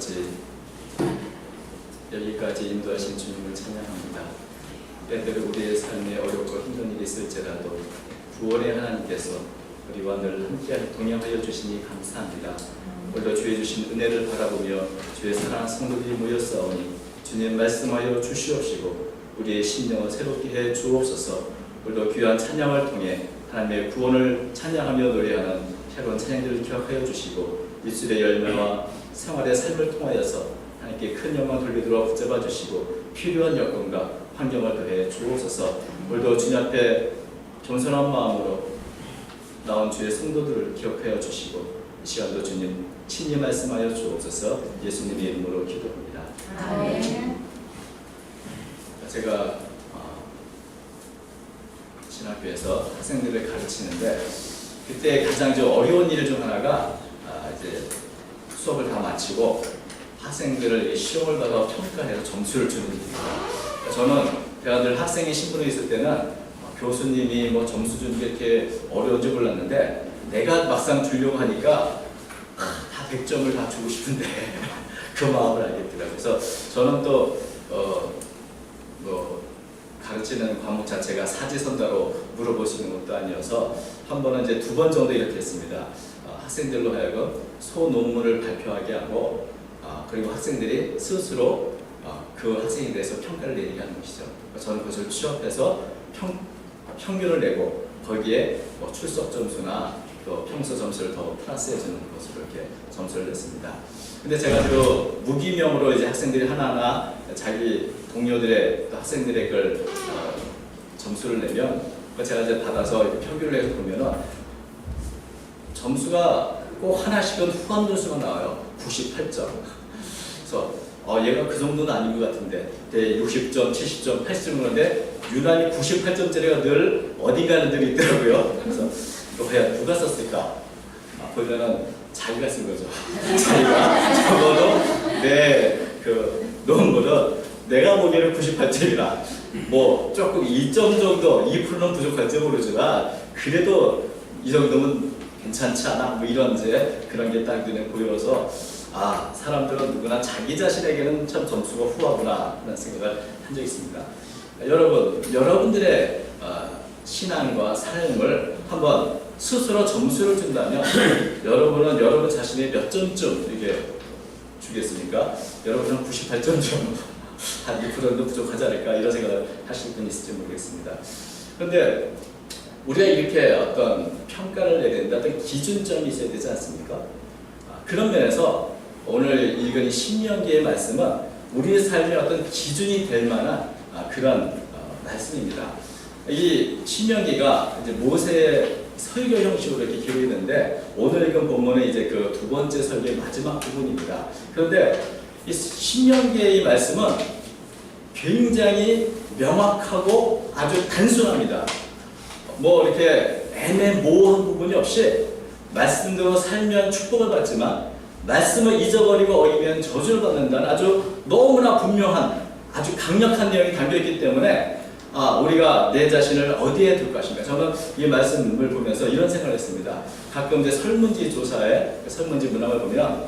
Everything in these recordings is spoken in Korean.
아버지 여기까지 인도하신 주님을 찬양합니다. 때때로 우리의 삶에 어렵고 힘든 일이 있을지라도 구원의 하나님께서 우리와 늘 함께 동행하여 주시니 감사합니다. 오늘도 주의 주신 은혜를 바라보며 주의 사랑하는 성도들이 모였사오니 주님 말씀하여 주시옵시고 우리의 심령을 새롭게 해 주옵소서 오늘도 귀한 찬양을 통해 하나님의 구원을 찬양하며 노래하는 새로운 찬양들을 기억하여 주시고 입술의 열매와 생활의 삶을 통하여서 하나님께 큰 영광 돌리도록 붙잡아 주시고 필요한 여건과 환경을 더해 주옵소서 오늘도 주님 앞에 겸손한 마음으로 나온 주의 성도들을 기억하여 주시고 이 시간도 주님 친히 말씀하여 주옵소서 예수님의 이름으로 기도합니다. 아멘. 제가 어, 신학교에서 학생들을 가르치는데 그때 가장 좀 어려운 일 중 하나가 아, 이제 수업을 다 마치고 학생들을 이 시험을 받아 평가해서 점수를 주는 일이에요. 저는 제가 늘 학생의 신분에 있을 때는 어, 교수님이 뭐 점수 주는 게 이렇게 어려운지 몰랐는데 내가 막상 주려고 하니까 아, 다 100점을 다 주고 싶은데 그 마음을 알겠더라고요. 그래서 저는 또 어, 뭐 가르치는 과목 자체가 사지선다로 물어보시는 것도 아니어서 한 번은 이제 두 번 정도 이렇게 했습니다. 어, 학생들로 하여금 소논문을 발표하게 하고 어, 그리고 학생들이 스스로 어, 그 학생에 대해서 평가를 내리게 하는 것이죠. 저는 그것을 취업해서 평, 평균을 내고 거기에 뭐 출석 점수나 또 평소 점수를 더 플러스해 주는 것으로 이렇게 점수를 냈습니다. 근데 제가 그 무기명으로 이제 학생들이 하나하나 자기 동료들의 또 학생들의 그 어, 점수를 내면 제가 이제 받아서 평균을 해서 보면은 점수가 꼭 하나씩은 후한 점수가 나와요. 98점. 그래서 어, 얘가 그 정도는 아닌 것 같은데, 대 60점, 70점, 80점 그런데 유난히 98점짜리가 늘 어딘가는 늘 있더라고요. 그래서 이거 과연 누가 썼을까? 아, 보면은 자기가 쓴 거죠. 자기가 적어도 내그 논문은 내가 보기에는 98점이라 뭐 조금 2점 정도 2%는 부족할지 모르지만 그래도 이 정도면 괜찮지 않아? 뭐 이런 이제 그런 게 딱 눈에 보여서 아 사람들은 누구나 자기 자신에게는 참 점수가 후하구나 하는 생각을 한 적이 있습니다. 여러분 여러분들의 어, 신앙과 삶을 한번 스스로 점수를 준다면 여러분은 여러분 자신이 몇 점쯤 이게 주겠습니까? 여러분은 98점 한 2%도 부족하지 않을까 이런 생각을 하실 분 있을지 모르겠습니다. 그런데 우리가 이렇게 어떤 평가를 내야 된다, 어떤 기준점이 있어야 되지 않습니까? 아, 그런 면에서 오늘 읽은 이 신명기의 말씀은 우리의 삶의 어떤 기준이 될 만한 아, 그런 어, 말씀입니다. 이 신명기가 이제 모세의 설교 형식으로 이렇게 기록했는데 오늘 읽은 본문은 이제 그 두 번째 설교의 마지막 부분입니다. 그런데 이 신명기의 이 말씀은 굉장히 명확하고 아주 단순합니다. 뭐 이렇게 애매모호한 부분이 없이 말씀대로 살면 축복을 받지만 말씀을 잊어버리고 어기면 저주를 받는다는 아주 너무나 분명한 아주 강력한 내용이 담겨있기 때문에 아, 우리가 내 자신을 어디에 둘 것인가. 저는 이 말씀을 보면서 이런 생각을 했습니다. 가끔 이제 설문지 조사에 그 설문지 문항을 보면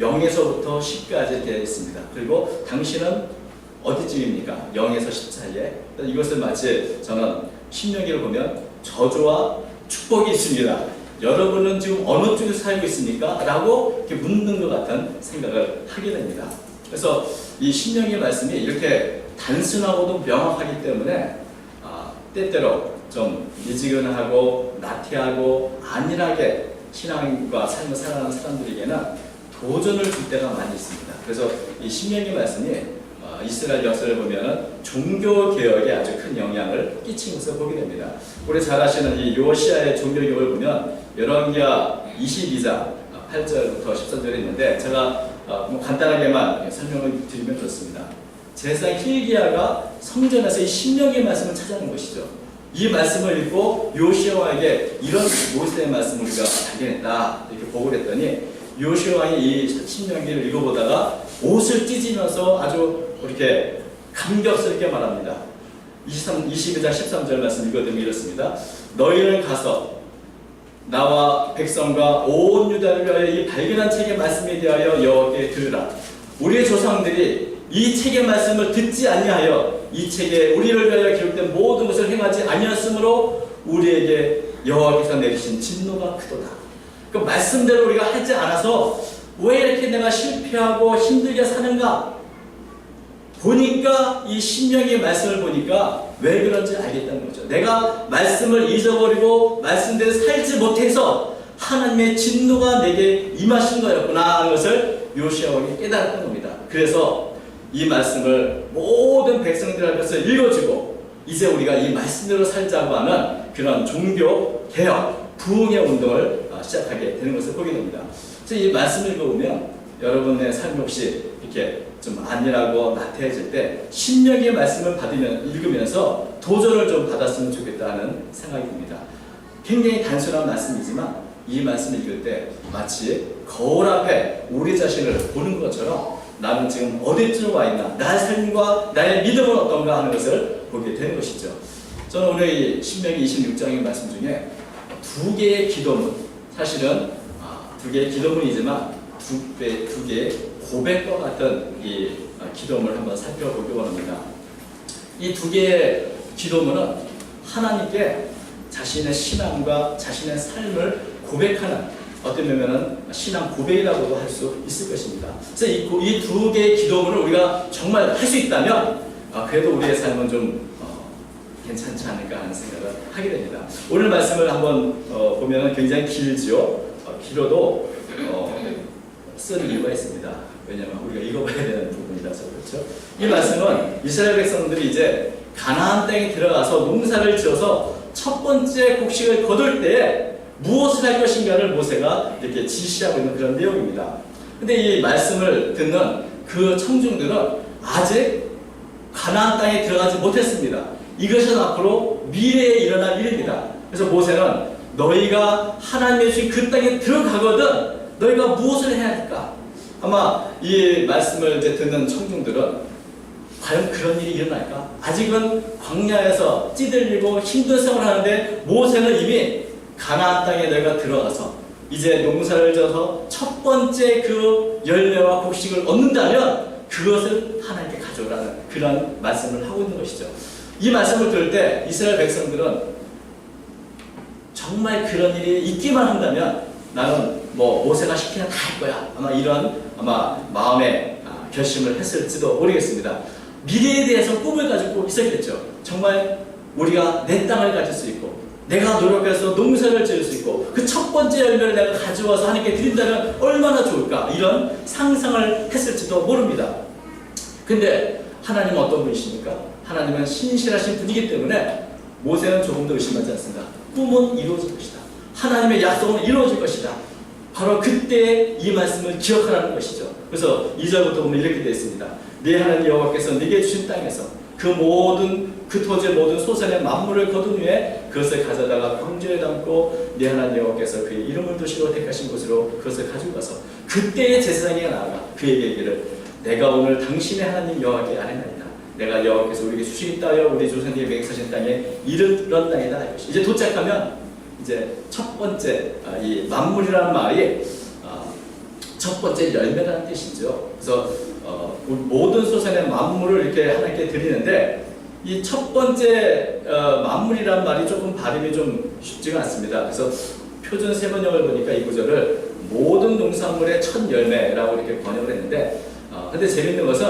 0에서부터 10까지 되어 있습니다. 그리고 당신은 어디쯤입니까? 0에서 10 사이에. 이것을 마치 저는 신명기를 보면 저주와 축복이 있습니다. 여러분은 지금 어느 쪽에 살고 있습니까? 라고 이렇게 묻는 것 같은 생각을 하게 됩니다. 그래서 이 신명의 말씀이 이렇게 단순하고도 명확하기 때문에 아, 때때로 좀 미지근하고 나태하고 안일하게 신앙과 삶을 살아가는 사람들에게는 도전을 줄 때가 많이 있습니다. 그래서 이 신명의 말씀이 어, 이스라엘 역사를 보면은 종교 개혁에 아주 큰 영향을 끼친 것을 보게 됩니다. 우리 잘 아시는 이 요시아의 종교 개혁을 보면 열왕기하 22장 8절부터 13절에 있는데 제가 어, 뭐 간단하게만 설명을 드리면 좋습니다. 제사장 힐기야가 성전에서 이 신명의 말씀을 찾아낸 것이죠. 이 말씀을 읽고 요시아에게 이런 모세의 말씀을 우리가 발견했다 이렇게 보고를 했더니 요시아 왕이 이 신명기를 읽어보다가 옷을 찢으면서 아주 이렇게 감격스럽게 말합니다. 23, 22장 13절 말씀 읽어드리면 이렇습니다. 너희는 가서 나와 백성과 온 유다를 위하여 이 발견한 책의 말씀에 대하여 여호와께 들으라. 우리의 조상들이 이 책의 말씀을 듣지 아니하여 이 책에 우리를 위하여 기록된 모든 것을 행하지 아니하였으므로 우리에게 여호와께서 내리신 진노가 크도다. 그 말씀대로 우리가 하지 않아서 왜 이렇게 내가 실패하고 힘들게 사는가? 보니까 이 신명의 말씀을 보니까 왜 그런지 알겠다는 거죠. 내가 말씀을 잊어버리고 말씀대로 살지 못해서 하나님의 진노가 내게 임하신 거였구나 하는 것을 요시아 왕이 깨달았던 겁니다. 그래서 이 말씀을 모든 백성들 앞에서 읽어주고 이제 우리가 이 말씀대로 살자고 하는 그런 종교 개혁 부흥의 운동을 어, 시작하게 되는 것을 보게 됩니다. 이 말씀을 읽어보면 여러분의 삶 혹시 이렇게 좀 안일하고 나태해질 때 신명의 말씀을 받으면 읽으면서 도전을 좀 받았으면 좋겠다 하는 생각이 듭니다. 굉장히 단순한 말씀이지만 이 말씀을 읽을 때 마치 거울 앞에 우리 자신을 보는 것처럼 나는 지금 어디쯤 와 있나 나의 삶과 나의 믿음은 어떤가 하는 것을 보게 되는 것이죠. 저는 오늘 이 신명기 26장의 말씀 중에 두 개의 기도문 사실은 아, 두 개의 기도문이지만 두, 배- 두 개의 고백과 같은 이 아, 기도문을 한번 살펴보기 원합니다. 이 두 개의 기도문은 하나님께 자신의 신앙과 자신의 삶을 고백하는 어떤 면은 신앙 고백이라고도 할 수 있을 것입니다. 그래서 이두 개의 기도문을 우리가 정말 할 수 있다면 아, 그래도 우리의 삶은 좀 어, 괜찮지 않을까 하는 생각을 하게 됩니다. 오늘 말씀을 한번 어, 보면 굉장히 길지요. 어, 길어도 어, 쓴 이유가 있습니다. 왜냐하면 우리가 읽어봐야 되는 부분이라서 그렇죠. 이 말씀은 이스라엘 백성들이 이제 가나안 땅에 들어가서 농사를 지어서 첫 번째 곡식을 거둘 때에 무엇을 할 것인가를 모세가 이렇게 지시하고 있는 그런 내용입니다. 근데 이 말씀을 듣는 그 청중들은 아직 가나안 땅에 들어가지 못했습니다. 이것은 앞으로 미래에 일어날 일입니다. 그래서 모세는 너희가 하나님의 주신 그 땅에 들어가거든 너희가 무엇을 해야 할까? 아마 이 말씀을 이제 듣는 청중들은 과연 그런 일이 일어날까? 아직은 광야에서 찌들리고 힘든 생활을 하는데 모세는 이미 가나안 땅에 너희가 들어가서 이제 농사를 져서 첫 번째 그 열매와 곡식을 얻는다면 그것을 하나님께 가져오라는 그런 말씀을 하고 있는 것이죠. 이 말씀을 들을 때 이스라엘 백성들은 정말 그런 일이 있기만 한다면 나는 뭐 모세가 시키는 다 할 거야. 아마 이런 아마 마음의 아, 결심을 했을지도 모르겠습니다. 미래에 대해서 꿈을 가지고 있었겠죠. 정말 우리가 내 땅을 가질 수 있고 내가 노력해서 농사를 지을 수 있고 그 첫 번째 열매를 내가 가져와서 하나님께 드린다면 얼마나 좋을까 이런 상상을 했을지도 모릅니다. 근데 하나님은 어떤 분이십니까? 하나님은 신실하신 분이기 때문에 모세는 조금 더 의심하지 않습니다. 꿈은 이루어질 것이다. 하나님의 약속은 이루어질 것이다. 바로 그때 이 말씀을 기억하라는 것이죠. 그래서 2절부터 보면 이렇게 되어 있습니다. 네 하나님 여호와께서 네게 주신 땅에서 그 모든 그 토지의 모든 소산의 만물을 거둔 후에 그것을 가져다가 광주에 담고 네 하나님 여호와께서 그의 이름을 도시로 택하신 곳으로 그것을 가지고 가서 그때의 제사장이 나아가 그에게 이르기를 내가 오늘 당신의 하나님 여호와께 아뢰나이다. 내가 여호와께서 우리에게 주시겠다 하여 우리 조상님의 맹사신 땅에 이르렀나이다 할 것이. 이제 도착하면 이제 첫 번째 아, 이 만물이라는 말이 아, 첫 번째 열매라는 뜻이죠. 그래서 어, 모든 소산의 만물을 이렇게 하나님께 드리는데 이 첫 번째 어, 만물이라는 말이 조금 발음이 좀 쉽지가 않습니다. 그래서 표준 세번역을 보니까 이 구절을 모든 농산물의 첫 열매라고 이렇게 번역을 했는데 어, 근데 재밌는 것은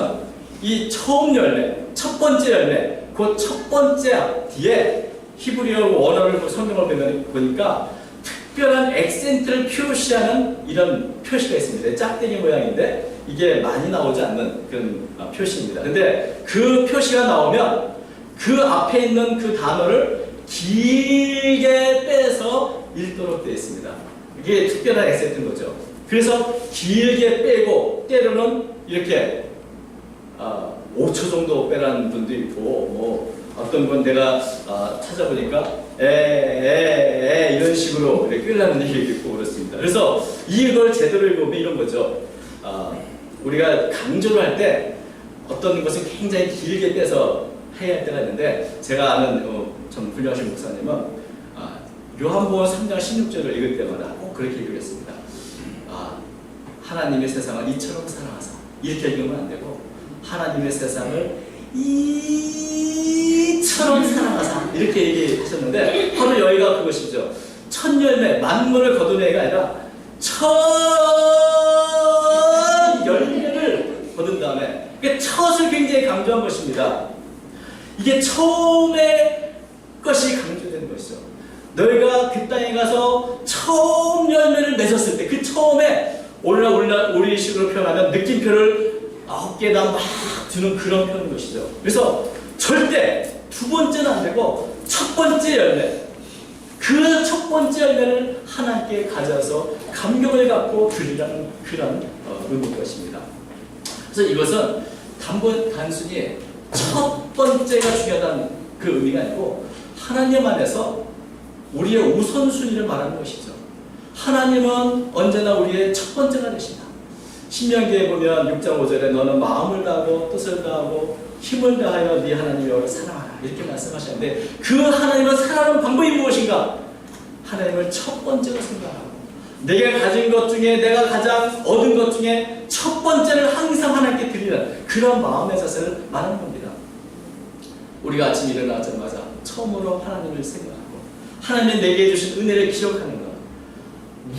이 처음 열매, 첫 번째 열매, 그 첫 번째 뒤에 히브리어 원어를 성경을 보면 보니까 특별한 액센트를 표시하는 이런 표시가 있습니다. 짝대기 모양인데 이게 많이 나오지 않는 그런 어, 표시입니다. 근데 그 표시가 나오면 그 앞에 있는 그 단어를 길게 빼서 읽도록 되어 있습니다. 이게 특별한 액센트인 거죠. 그래서 길게 빼고 때로는 이렇게 아, 5초 정도 빼라는 분도 있고 뭐 어떤 건 내가 아, 찾아보니까 에에에 이런 식으로 끌라는 얘기도 있고 그렇습니다. 그래서 이걸 제대로 읽으면 이런 거죠. 아, 우리가 강조를 할 때 어떤 것을 굉장히 길게 빼서 해야 할 때가 있는데 제가 아는 어, 좀 훌륭하신 목사님은 아, 요한복음 3장 16절을 읽을 때마다 꼭 그렇게 읽겠습니다. 아, 하나님의 세상을 이처럼 사랑하사 이렇게 읽으면 안 되고 하나님의 세상을 이 처럼 사랑하사 이렇게 얘기하셨는데 바로 여기가 그것이죠. 첫 열매 만물을 거둔 애가 아니라 첫 열매를 거둔 다음에 그 첫을 굉장히 강조한 것입니다. 이게 처음의 것이 강조되는 것이죠. 너희가 그 땅에 가서 처음 열매를 맺었을 때 그 처음에 오늘날 우리날 우리 식으로 표현하면 느낌표를 어깨에다 막 두는 그런 표현인 것이죠. 그래서 절대 두 번째는 안 되고 첫 번째 열매 그 첫 번째 열매를 하나님께 가져서 감격을 갖고 드리라는 그런 어, 의미인 것입니다. 그래서 이것은 단번 단순히 첫 번째가 중요하다는 그 의미가 아니고 하나님 안에서 우리의 우선순위를 말하는 것이죠. 하나님은 언제나 우리의 첫 번째가 되신다. 신명기에 보면 6장 5절에 너는 마음을 다하고 뜻을 다하고 힘을 다하여 네 하나님 여호와를 사랑하라 이렇게 말씀하셨는데 그 하나님을 사랑하는 방법이 무엇인가? 하나님을 첫 번째로 생각하고 내가 가진 것 중에 내가 가장 얻은 것 중에 첫 번째를 항상 하나님께 드리는 그런 마음의 자세를 말하는 겁니다. 우리가 아침 일어나자마자 처음으로 하나님을 생각하고 하나님이 내게 해주신 은혜를 기억하는 것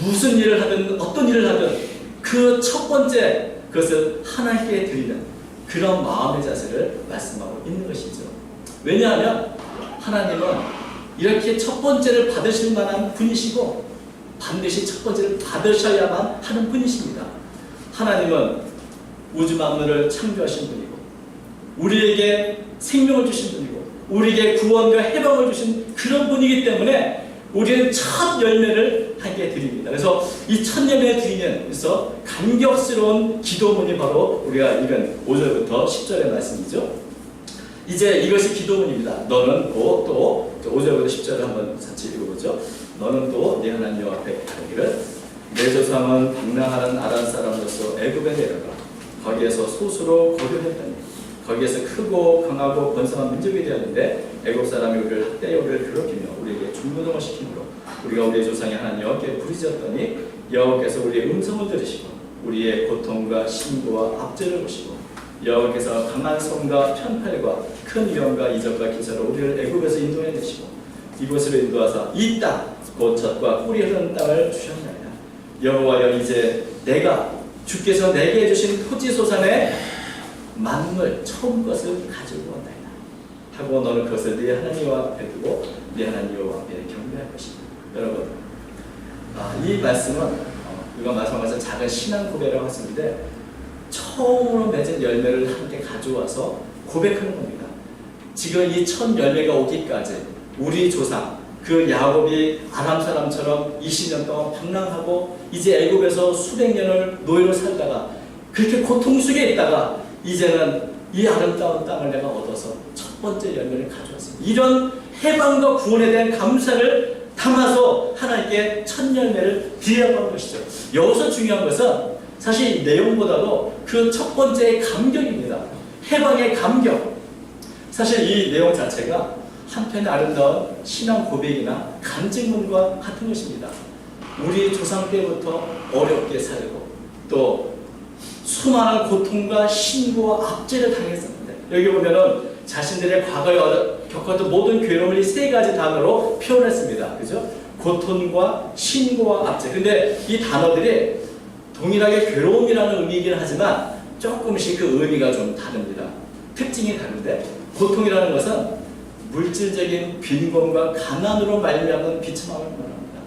무슨 일을 하든 어떤 일을 하든 그 첫 번째 그것을 하나님께 드리는 그런 마음의 자세를 말씀하고 있는 것이죠. 왜냐하면 하나님은 이렇게 첫 번째를 받으실 만한 분이시고 반드시 첫 번째를 받으셔야만 하는 분이십니다. 하나님은 우주 만물을 창조하신 분이고 우리에게 생명을 주신 분이고 우리에게 구원과 해방을 주신 그런 분이기 때문에 우리는 첫 열매를 하게 드립니다. 그래서 이 첫 열매를 드리는 그래서 감격스러운 기도문이 바로 우리가 읽은 5절부터 10절의 말씀이죠. 이제 이것이 기도문입니다. 너는 또, 또 5절부터 10절을 한번 같이 읽어보죠. 너는 또네 하나님 앞에 가기를 내 조상은 방랑하는 아란 사람으로서 애굽에 내려가 거기에서 소수로 거류했다니 거기에서 크고 강하고 번성한 민족이 되었는데 애굽 사람이 우리를 학대여 우리를 괴롭히며 우리에게 중노동을 시키므로 우리가 우리의 조상의 하나님 여호와께 부르짖었더니 여호와께서 우리의 음성을 들으시고 우리의 고통과 신고와 압제를 보시고 여호와께서 강한 손과 편팔과 큰 위험과 이적과 기사로 우리를 애굽에서 인도해 내시고 이곳으로 인도하사 이 땅, 곧 젖과 꿀이 흐르는 땅을 주셨나이다. 여호와여 이제 내가 주께서 내게 해주신 토지 소산의 만물 처음 것을 가지고 온다이다. 하고 너는 그것을 네 하나님 앞에 두고 네 하나님 여호와 앞에 경배할 것이다. 여러분, 아, 이 말씀은 어, 우리가 말씀하면서 작은 신앙 고백이라고 했는데 처음으로 맺은 열매를 함께 가져와서 고백하는 겁니다. 지금 이 첫 열매가 오기까지 우리 조상 그 야곱이 아람 사람처럼 20년 동안 방랑하고 이제 애굽에서 수백 년을 노예로 살다가 그렇게 고통 속에 있다가 이제는 이 아름다운 땅을 내가 얻어서 첫 번째 열매를 가져왔습니다. 이런 해방과 구원에 대한 감사를 담아서 하나님께 첫 열매를 드리라고 하는 것이죠. 여기서 중요한 것은 사실 이 내용보다도 그 첫 번째의 감격입니다. 해방의 감격. 사실 이 내용 자체가 한편의 아름다운 신앙 고백이나 간증문과 같은 것입니다. 우리 조상 때부터 어렵게 살고 또 수많은 고통과 신고와 압제를 당했었는데 여기 보면은 자신들의 과거에 겪었던 모든 괴로움을 이 세 가지 단어로 표현했습니다. 그죠? 고통과 신고와 압제. 근데 이 단어들이 동일하게 괴로움이라는 의미이긴 하지만 조금씩 그 의미가 좀 다릅니다. 특징이 다른데 고통이라는 것은 물질적인 빈곤과 가난으로 말미암은 비참함을 말합니다.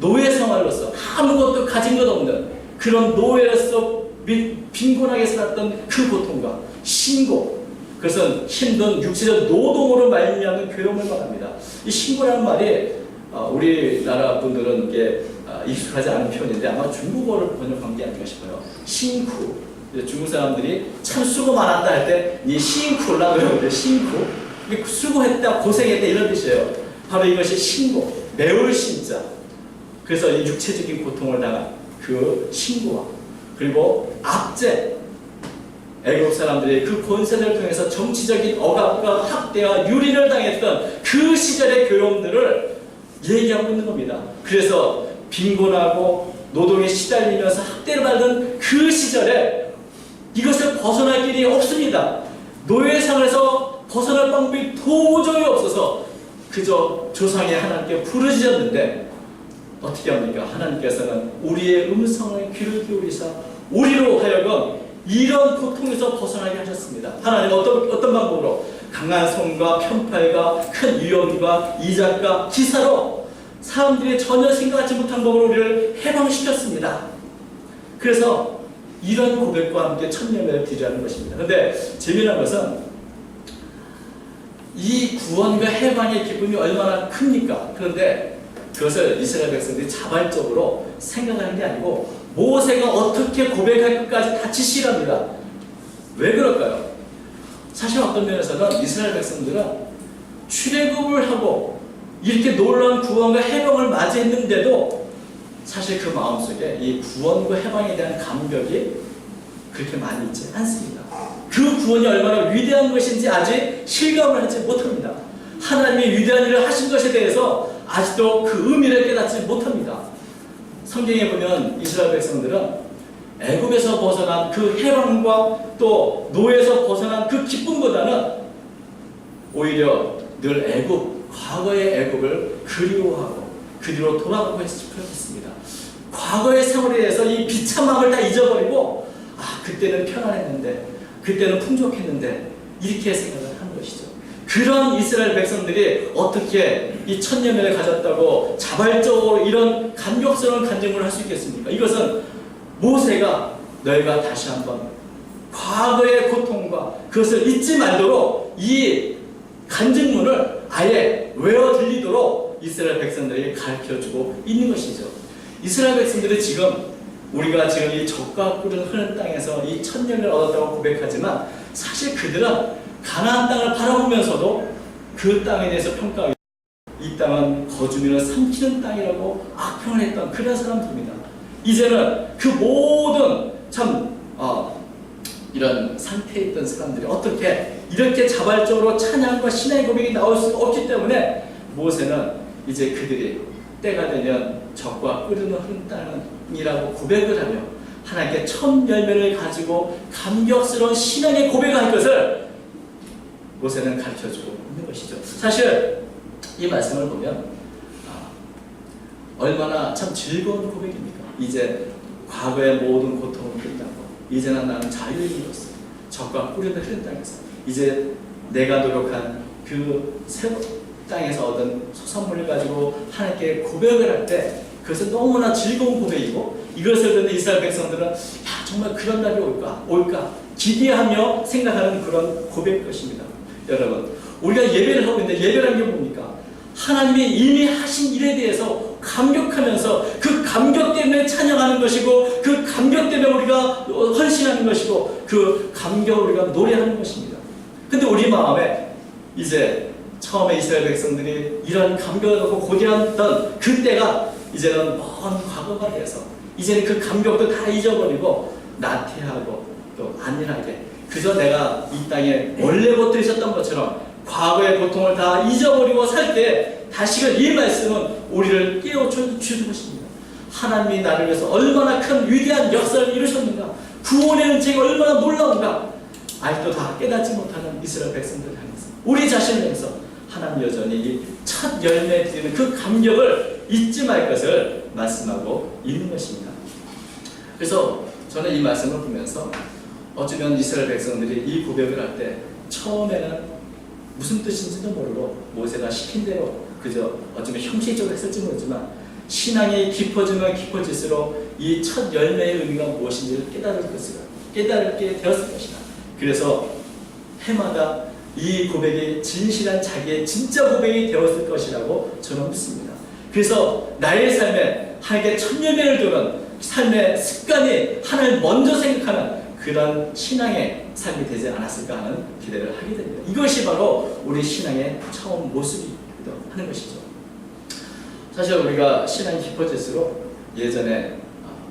노예 생활로서 아무것도 가진 것 없는 그런 노예로서 빈- 빈곤하게 살았던 그 고통과 신고 그것은 힘든 육체적 노동으로 말미암은 괴로움을 말합니다. 이 신고라는 말이 어, 우리나라 분들은 이게 어, 익숙하지 않은 표현인데 아마 중국어를 번역한 게 아닌가 싶어요. 신쿠. 중국 사람들이 참 수고 많았다 할때니 신쿠라 그러는데 신쿠. 수고했다, 고생했다 이런 뜻이에요. 바로 이것이 신고, 매울 신자. 그래서 이 육체적인 고통을 당한 그 신고와 그리고 압제. 애국 사람들이 그 권세를 통해서 정치적인 억압과 학대와 유린을 당했던 그 시절의 괴로움들을 얘기하고 있는 겁니다. 그래서 빈곤하고 노동에 시달리면서 학대를 받은 그 시절에 이것을 벗어날 길이 없습니다. 노예상에서 벗어날 방법이 도저히 없어서 그저 조상의 하나님께 부르짖었는데 어떻게 합니까? 하나님께서는 우리의 음성에 귀를 기울이사 우리로 하여금 이런 고통에서 벗어나게 하셨습니다. 하나님 어떤 어떤 방법으로 강한 손과 편팔과 큰 위험과 이작과 기사로 사람들이 전혀 생각하지 못한 법으로 우리를 해방시켰습니다. 그래서 이런 고백과 함께 첫 예배를 드리라는 것입니다. 그런데 재미난 것은 이 구원과 해방의 기쁨이 얼마나 큽니까? 그런데 그것을 이스라엘 백성들이 자발적으로 생각하는 게 아니고 모세가 어떻게 고백할 것까지 다 지시랍니다. 왜 그럴까요? 사실 어떤 면에서는 이스라엘 백성들은 출애굽을 하고 이렇게 놀라운 구원과 해방을 맞이했는데도 사실 그 마음속에 이 구원과 해방에 대한 감격이 그렇게 많이 있지 않습니다. 그 구원이 얼마나 위대한 것인지 아직 실감을 하지 못합니다. 하나님이 위대한 일을 하신 것에 대해서 아직도 그 의미를 깨닫지 못합니다. 성경에 보면 이스라엘 백성들은 애굽에서 벗어난 그 해방과 또 노예에서 벗어난 그 기쁨보다는 오히려 늘 애굽 과거의 애굽을 그리워하고 그리로 돌아가고 싶었습니다. 과거의 세월에 대해서 이 비참함을 다 잊어버리고 아 그때는 편안했는데 그때는 풍족했는데 이렇게 생각을 한 것이죠. 그런 이스라엘 백성들이 어떻게 이 천년을 가졌다고 자발적으로 이런 감격스러운 간증을 할 수 있겠습니까? 이것은 모세가 너희가 다시 한번 과거의 고통과 그것을 잊지 말도록 이 간증문을 아예 외워 들리도록 이스라엘 백성들에게 가르쳐주고 있는 것이죠. 이스라엘 백성들이 지금 우리가 지금 이 적과 꿀은 흐르는 땅에서 이 천년을 얻었다고 고백하지만 사실 그들은 가나안 땅을 바라보면서도 그 땅에 대해서 평가하고 이 땅은 거주민을 삼키는 땅이라고 악평을 했던 그런 사람들입니다. 이제는 그 모든 참 어, 이런 상태에 있던 사람들이 어떻게 이렇게 자발적으로 찬양과 신의 고백이 나올 수가 없기 때문에 모세는 이제 그들이 때가 되면 적과 끓는 흐른 땅이라고 고백을 하며 하나님께 첫 열매를 가지고 감격스러운 신앙의 고백할 것을 모세는 가르쳐주고 있는 것이죠. 사실 이 말씀을 보면 아, 얼마나 참 즐거운 고백입니까? 이제 과거의 모든 끝나고 이제는 나는 이르렀어. 적과 꿀에도 흐른 땅에서 이제 내가 노력한 그 새 땅에서 얻은 소산물을 가지고 하나님께 고백을 할 때 그것은 너무나 즐거운 고백이고 이것을 듣는 이스라엘 백성들은 야 정말 그런 날이 올까 올까 기대하며 생각하는 그런 고백 것입니다. 여러분 우리가 예배를 하고 있는데 예배라는 게 뭡니까? 하나님이 이미 하신 일에 대해서 감격하면서 그 감격 때문에 찬양하는 것이고 그 감격 때문에 우리가 헌신하는 것이고 그 감격을 우리가 노래하는 것입니다. 근데 우리 마음에 이제 처음에 이스라엘 백성들이 이런 감격을 갖고 고대했던 그때가 이제는 먼 과거가 돼서 이제는 그 감격도 다 잊어버리고 나태하고 또 안일하게 그저 내가 이 땅에 원래부터 있었던 것처럼 과거의 고통을 다 잊어버리고 살 때 다시금 이 말씀은 우리를 깨워줘 주는 것입니다. 하나님이 나를 위해서 얼마나 큰 위대한 역사를 이루셨는가 구원의 은혜가 얼마나 놀라운가 아직도 다 깨닫지 못하는 이스라엘 백성들 향해서 우리 자신을 향해서 하나님 여전히 이첫 열매 드리는 그 감격을 잊지 말 것을 말씀하고 있는 것입니다. 그래서 저는 이 말씀을 보면서 어쩌면 이스라엘 백성들이 이 고백을 할 때 처음에는 무슨 뜻인지도 모르고 모세가 시킨 대로 그저 어쩌면 형식적으로 했을지 모르지만 신앙이 깊어지면 깊어질수록 이 첫 열매의 의미가 무엇인지를 깨달을 것이다. 깨달게 되었을 것이다. 그래서 해마다 이 고백이 진실한 자기의 진짜 고백이 되었을 것이라고 저는 믿습니다. 그래서 나의 삶에 하나님께 첫 열매를 두는 삶의 습관이 하나님을 먼저 생각하는 그런 신앙의 삶이 되지 않았을까 하는 기대를 하게 됩니다. 이것이 바로 우리 신앙의 처음 모습이기도 하는 것이죠. 사실 우리가 신앙이 깊어질수록 예전에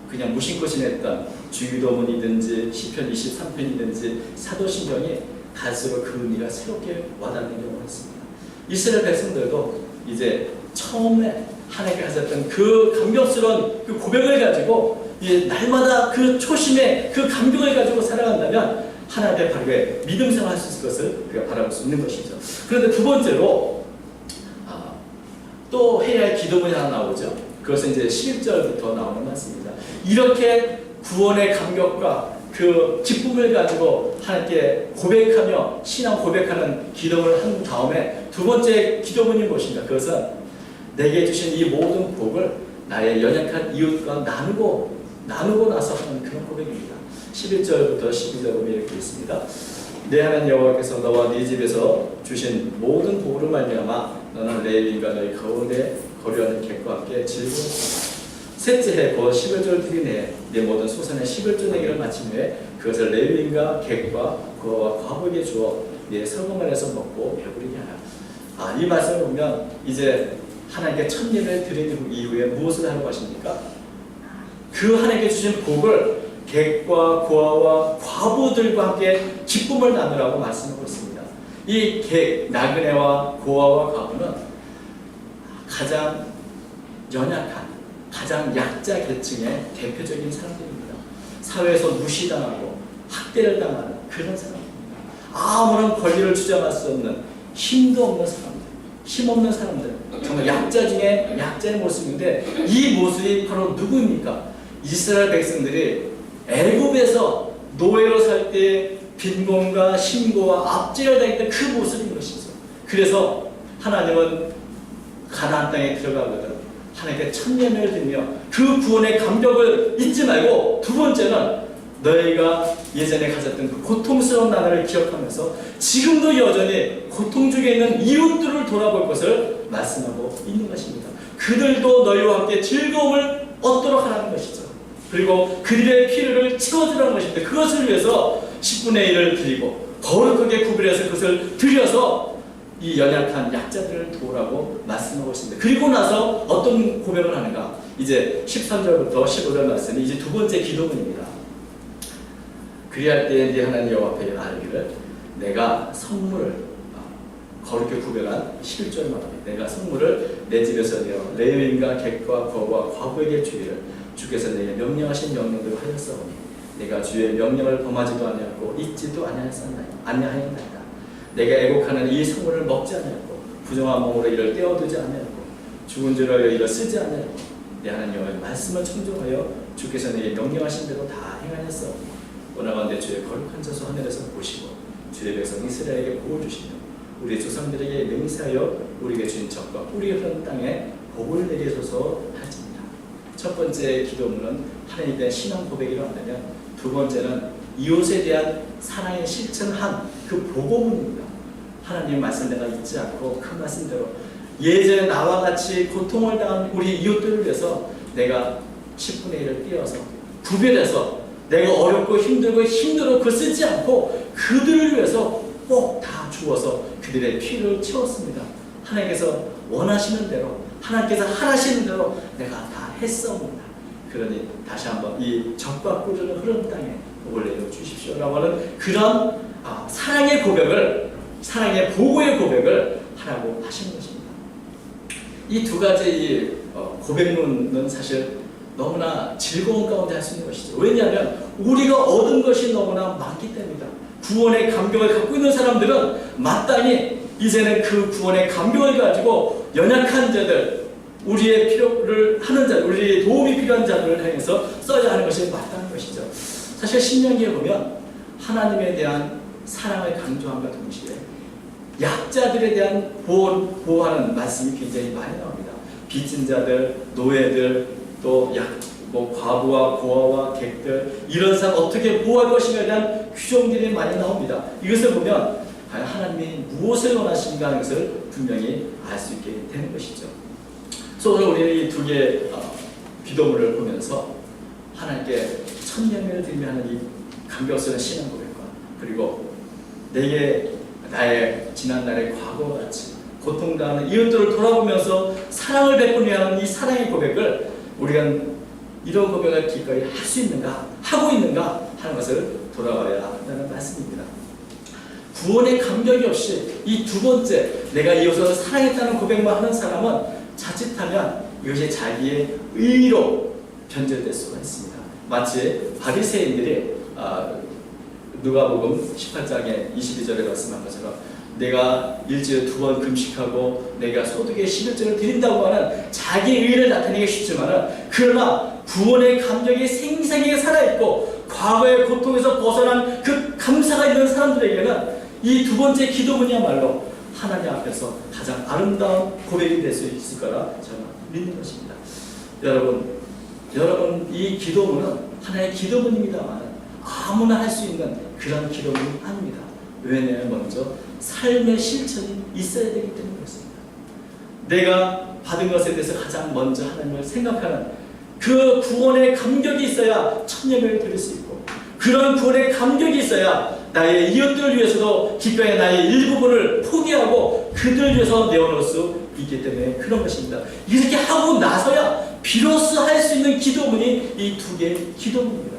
그냥 무심코 지냈던 주기도문이든지 시편 23편이든지 사도신경이 갈수록 그 의미가 새롭게 와닿는 경우가 있습니다. 이스라엘 백성들도 이제 처음에 하나님께 하셨던 그 감격스러운 그 고백을 가지고 이 날마다 그 초심의 그 감격을 가지고 살아간다면 하나님의 바르게 믿음 생활할 수 있을 것을 우리가 바라볼 수 있는 것이죠. 그런데 두 번째로 아, 또 해야 할 기도문이 하나 나오죠. 그것은 이제 11절부터 나오는 말씀입니다. 이렇게 구원의 감격과 그 기쁨을 가지고 하나님께 고백하며 신앙 고백하는 기도를 한 다음에 두 번째 기도문이 무엇인가? 그것은 내게 주신 이 모든 복을 나의 연약한 이웃과 나누고 나누고 나서 하는 그런 고백입니다. 11절부터 12절 보면 이렇게 있습니다. 내 하나님 여호와께서 너와 네 집에서 주신 모든 복으로 말미암아 너는 레위인과 너희 가운데 거류하는 객과 함께 즐거웠다. 셋째 해 곧 11절 드리네 내 모든 소산의 11조 내기를 마친 후에 그것을 레위인과 객과 고아와 과부에게 주어 내 성금 안에서 먹고 배부르게 하라. 아, 이 말씀을 보면 이제 하나님께 첫 예배를 드린 이후에 무엇을 하라고 하십니까? 그 하나님께 주신 복을 객과 고아와 과부들과 함께 기쁨을 나누라고 말씀하고 있습니다. 이 객, 나그네와 고아와 과부는 가장 연약한, 가장 약자 계층의 대표적인 사람들입니다. 사회에서 무시당하고 학대를 당하는 그런 사람입니다. 아무런 권리를 주장할 수 없는 힘도 없는 사람들, 힘없는 사람들, 정말 약자 중에 약자의 모습인데 이 모습이 바로 누구입니까? 이스라엘 백성들이 애굽에서 노예로 살 때 빈곤과 신고와 압제를 당했던 그 모습인 것이죠. 그래서 하나님은 가나안 땅에 들어가거든 하나님께 천년을 드리며 그 구원의 감격을 잊지 말고 두 번째는 너희가 예전에 가졌던 그 고통스러운 나라를 기억하면서 지금도 여전히 고통 중에 있는 이웃들을 돌아볼 것을 말씀하고 있는 것입니다. 그들도 너희와 함께 즐거움을 얻도록 하라는 것이죠. 그리고 그들의 필요를 채워주라는 것입니다. 그것을 위해서 10분의 1을 드리고 거룩하게 구별해서 그것을 드려서 이 연약한 약자들을 도우라고 말씀하고 있습니다. 그리고 나서 어떤 고백을 하는가? 이제 13절부터 15절 말씀이 이제 두 번째 기도문입니다. 그리할 때에 네 하나님 여호와 앞에 말하기를 내가 선물을 아, 거룩히 구별한 11절 말합니다. 내가 선물을 내 집에서 내어 레위인과 객과 거와 과부에게 주기를 주께서 내게 명령하신 명령대로 하였사오니 내가 주의 명령을 범하지도 아니하고 잊지도 아니하였나이다. 내가 애곡하는 이 성물을 먹지 아니하고 부정한 몸으로 이를 떼어두지 아니하고 죽은 줄 알여 이를 쓰지 아니하고 내 하나님 여호와의 말씀을 청종하여 주께서 내게 명령하신 대로 다 행하였사오니 원하건대 주의 거룩한 자수 하늘에서 보시고 주의 백성 이스라엘에게 복을 주시며 우리 조상들에게 맹세하여 우리에게 주신 적과 뿌리 흐른 땅에 복을 내리소서 하십니다. 첫 번째 기도문은 하나님에 대한 신앙 고백이라 한다면 두 번째는 이웃에 대한 사랑의 실천한 그 보고문입니다. 하나님 말씀 내가 잊지 않고 그 말씀대로 예전에 나와 같이 고통을 당한 우리 이웃들을 위해서 내가 10분의 1을 띄어서 구별해서 내가 어렵고 힘들고 힘들어 그 쓰지 않고 그들을 위해서 꼭 다 주어서 그들의 피를 채웠습니다. 하나님께서 원하시는 대로 하나님께서 하라시는 대로 내가 다 했사옵니다. 그러니 다시 한번 이 적과 꾸준한 흐름 땅에 복을 내려 주십시오라고 하는 그런 아, 사랑의 고백을 사랑의 보고의 고백을 하라고 하시는 것입니다. 이 두 가지 이 어, 고백문은 사실 너무나 즐거운 가운데 할 수 있는 것이죠. 왜냐하면 우리가 얻은 것이 너무나 많기 때문이다. 구원의 감격을 갖고 있는 사람들은 마땅히 이제는 그 구원의 감격을 가지고 연약한 자들, 우리의 필요를 하는 자, 우리의 도움이 필요한 자들을 향해서 써야 하는 것이 마땅한 것이죠. 사실 신명기에 보면 하나님에 대한 사랑을 강조함과 동시에 약자들에 대한 보호, 보호하는 말씀이 굉장히 많이 나옵니다. 빚진 자들, 노예들, 또 약, 뭐 과부와 고아와 객들 이런 사람 어떻게 보호할 것인가에 대한 규정들이 많이 나옵니다. 이것을 보면 과연 하나님이 무엇을 원하시는가 하는 것을 분명히 알 수 있게 되는 것이죠. 그래서 오늘 우리는 이 두 개의 어, 기도문을 보면서 하나님께 천년을 드리며 하는 이 감격스러운 신앙 고백과 그리고 내게 나의 지난날의 과거와 같이 고통당하는 이웃들을 돌아보면서 사랑을 베푸며 하는 이 사랑의 고백을 우리가 이런 고백을 기꺼이 할 수 있는가 하고 있는가 하는 것을 돌아봐야 한다는 말씀입니다. 구원의 감격이 없이 이 두 번째 내가 이웃을 사랑했다는 고백만 하는 사람은 자칫하면 이것이 자기의 의로 변절될 수가 있습니다. 마치 바리새인들이 아, 누가복음 18장에 22절에 말씀한 것처럼 내가 일주일에 두 번 금식하고 내가 소득의 11절을 드린다고 하는 자기 의를 나타내기 쉽지만은 그러나 구원의 감격이 생생하게 살아있고 과거의 고통에서 벗어난 그 감사가 있는 사람들에게는 이 두 번째 기도문이야말로 하나님 앞에서 가장 아름다운 고백이 될 수 있을 거라 저는 믿는 것입니다. 여러분, 여러분 이 기도문은 하나의 기도문입니다만 아무나 할 수 있는 그런 기도문이 아닙니다. 왜냐하면 먼저 삶의 실천이 있어야 되기 때문에 그렇습니다. 내가 받은 것에 대해서 가장 먼저 하나님을 생각하는 그 구원의 감격이 있어야 첫 예배를 드릴 수 있고 그런 구원의 감격이 있어야 나의 이웃들을 위해서도 기꺼이 나의 일부분을 포기하고 그들을 위해서 내어놓을 수 있기 때문에 그런 것입니다. 이렇게 하고 나서야 비로소 할 수 있는 기도문이 이 두 개의 기도문입니다.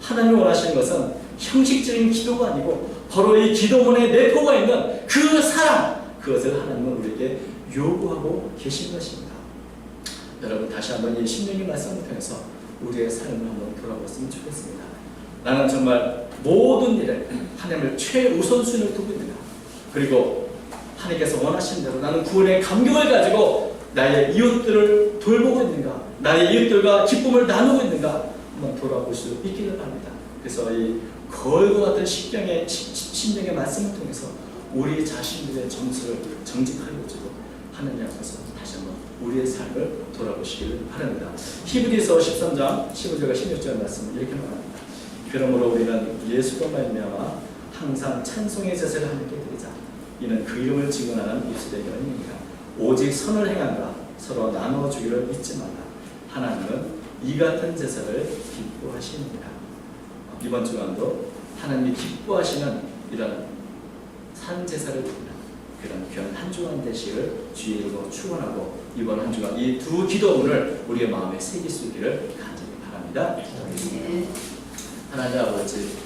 하나님이 원하시는 것은 형식적인 기도가 아니고 바로 이 기도문에 내포가 있는 그 사랑 그것을 하나님은 우리에게 요구하고 계신 것입니다. 여러분 다시 한번 이 신명의 말씀을 통해서 우리의 삶을 한번 돌아봤으면 좋겠습니다. 나는 정말 모든 일에 하나님을 최우선순위를 두고 있는가. 그리고 하나님께서 원하시는 대로 나는 구원의 감격을 가지고 나의 이웃들을 돌보고 있는가. 나의 이웃들과 기쁨을 나누고 있는가. 한번 돌아볼 수 있기를 바랍니다. 그래서 이 거울과 같은 신경의 신경의 말씀을 통해서 우리 자신들의 점수를 정직하여주고 하나님 앞에서 다시 한번 우리의 삶을 돌아보시기를 바랍니다. 히브리서 13장 15절과 16절 말씀을 이렇게 말합니다. 그러므로 우리는 예수로 말미암아 항상 찬송의 제사를 함께 드리자. 이는 그 이름을 증언하는 입술의 연입니다. 오직 선을 행한다. 서로 나눠주기를 잊지 말라. 하나님은 이 같은 제사를 기뻐하시느니라. 이번 주간도 하나님이 기뻐하시는 이런 산 제사를 드리는 그런 귀한 한 주간 되시를 주의 이름으로 축원하고 이번 한 주간 이 두 기도문을 우리의 마음에 새길 수 있기를 간절히 바랍니다. 하 나님 아버지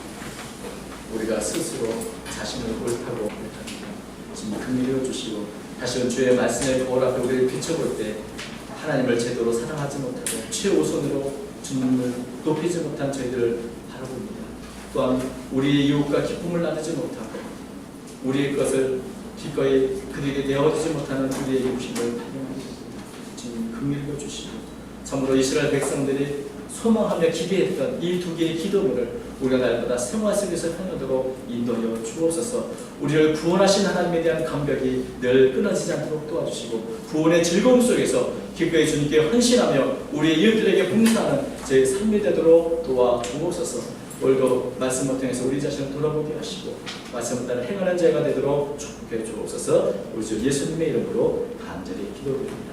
우리가 스스로 자신을 옳다고 생각합니다. 지금 긍휼히 주시고 다시 한 주의 말씀의 거울 앞에 우리를 비춰볼 때 하나님을 제대로 사랑하지 못하고 최우선으로 주님을 높이지 못한 저희들을 바라봅니다. 또한 우리의 이웃과 기쁨을 나누지 못하고 우리의 것을 기꺼이 그들에게 내어주지 못하는 우리의 욕심을 발견하십니다. 주님 긍휼히 주시고 참으로 이스라엘 백성들이 소망하며 기대했던 이 두 개의 기도문을 우리가 날마다 생활 속에서 편하도록 인도하여 주옵소서. 우리를 구원하신 하나님에 대한 감격이 늘 끊어지지 않도록 도와주시고 구원의 즐거움 속에서 기꺼이 주님께 헌신하며 우리의 이웃들에게 봉사하는 제 삶이 되도록 도와주옵소서. 오늘도 말씀을 통해서 우리 자신을 돌아보게 하시고 말씀을 따라 행하는 자가 되도록 축복해 주옵소서. 우리 주 예수님의 이름으로 간절히 기도드립니다.